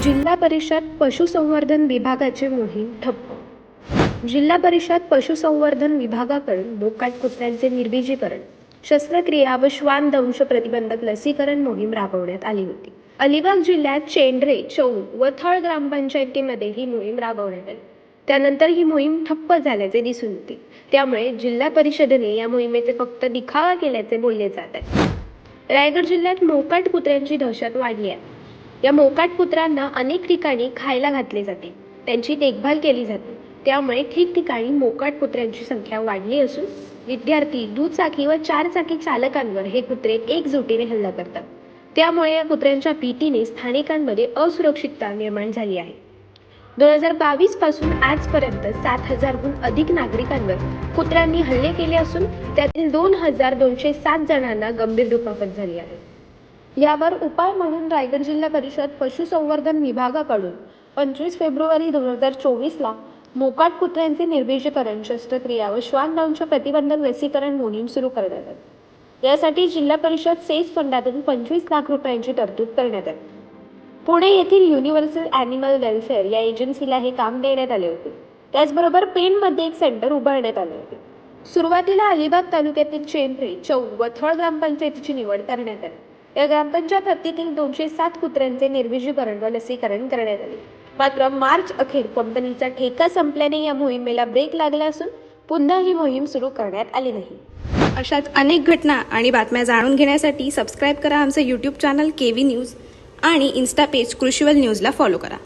जिल्हा परिषद पशुसंवर्धन विभागाची मोहीम ठप्प. जिल्हा परिषद पशुसंवर्धन विभागाकडून बोकाट कुत्र्यांचे निर्बीजीकरण शस्त्रक्रिया व श्वान दंश प्रतिबंधक लसीकरण मोहीम राबवण्यात आली होती. अलिबाग जिल्ह्यात चेंडरे चौल व थळ ग्रामपंचायतीमध्ये ही मोहीम राबवण्यात आली. त्यानंतर ही मोहीम ठप्प झाल्याचे दिसून येते. त्यामुळे जिल्हा परिषदेने या मोहिमेचे फक्त दिखावा केल्याचे बोलले जात आहे. रायगड जिल्ह्यात मोकाट कुत्र्यांची दहशत वाढली आहे. या मोकाट कुत्र्यांना अनेक ठिकाणी खायला घातले जाते. त्यांची देखभाल केली जाते. त्यामुळे ठिकठिकाणी मोकाट कुत्र्यांची संख्या वाढली असून विद्यार्थी दुचाकी व चारचाकी चालकांवर हे कुत्रे एकजुटीने हल्ला करतात. त्यामुळे या कुत्र्यांच्या भीतीने स्थानिकांमध्ये असुरक्षितता निर्माण झाली आहे. दोन हजार बावीसपासून आजपर्यंत सात हजारहून अधिक नागरिकांवर कुत्र्यांनी हल्ले केले असून त्यातील दोन हजार दोनशे सात जणांना गंभीर दुखापत झाली आहे. यावर उपाय म्हणून रायगड जिल्हा परिषद पशुसंवर्धन विभागाकडून पंचवीस फेब्रुवारी दोन हजार चोवीसला मोकाट कुत्र्यांचे निर्बीजीकरण शस्त्रक्रिया व श्वानदंश प्रतिबंधक लसीकरण मोहीम सुरू करण्यात आली. यासाठी जिल्हा परिषद सेस फंडातून पंचवीस लाख रुपयांची तरतूद करण्यात आली. पुणे येथील युनिव्हर्सल ॲनिमल वेलफेअर या एजन्सीला हे काम देण्यात आले होते. त्याचबरोबर पेणमध्ये एक सेंटर उभारण्यात आले होते. सुरुवातीला अलिबाग तालुक्यातील चेंद्रे चौक व थळ ग्रामपंचायतीची निवड करण्यात आली. या ग्रामपंचायत हद्दीतील दोनशे सात कुत्र्यांचे निर्विजीकरण व लसीकरण करण्यात आले. मात्र मार्च अखेर कंपनीचा ठेका संपल्याने या मोहिमेला ब्रेक लागला असून पुन्हा ही मोहीम सुरू करण्यात आली नाही. अशाच अनेक घटना आणि बातम्या जाणून घेण्यासाठी सबस्क्राईब करा आमचं YouTube channel K V news आणि इन्स्टा पेज कृषीवल न्यूजला फॉलो करा.